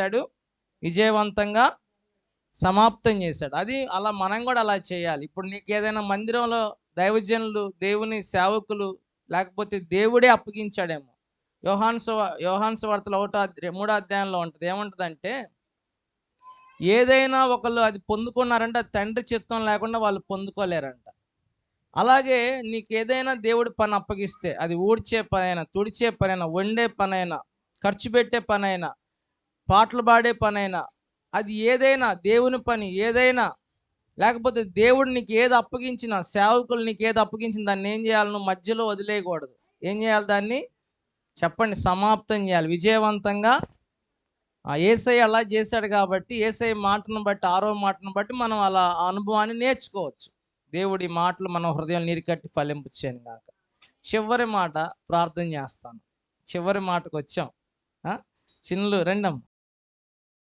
చేశాడు విజయవంతంగా సమాప్తం చేశాడు అది అలా మనం కూడా అలా చేయాలి. ఇప్పుడు నీకు ఏదైనా మందిరంలో దైవజనులు దేవుని సేవకులు లేకపోతే దేవుడే అప్పగించాడేమో. యోహాన్స్ యోహాన్స్ వార్తలు ఒకటో మూడో అధ్యాయంలో ఉంటుంది. ఏముంటుందంటే ఏదైనా ఒకళ్ళు అది పొందుకున్నారంటే తండ్రి చిత్తం లేకుండా వాళ్ళు పొందుకోలేరంట. అలాగే నీకు ఏదైనా దేవుడి పని అప్పగిస్తే అది ఊడ్చే పనైనా తుడిచే పనైనా వండే పనైనా ఖర్చు పెట్టే పనైనా పాటలు పాడే పనైనా అది ఏదైనా దేవుని పని ఏదైనా లేకపోతే దేవుడు నీకు ఏది అప్పగించిన సేవకులు నీకు ఏది అప్పగించిన దాన్ని ఏం చేయాలి? నువ్వు మధ్యలో వదిలేయకూడదు. ఏం చేయాలి దాన్ని? చెప్పండి సమాప్తం చేయాలి. విజయవంతంగా. ఆ ఏసై అలా చేశాడు కాబట్టి ఏసై మాటను బట్టి ఆరో మాటను బట్టి మనం అలా అనుభవాన్ని నేర్చుకోవచ్చు. దేవుడి మాటలు మన హృదయం నీరుకట్టి ఫలింపుచ్చాను కాక చివరి మాట ప్రార్థన చేస్తాను. చివరి మాటకు వచ్చాం. చిన్నలు రెండమ్మ.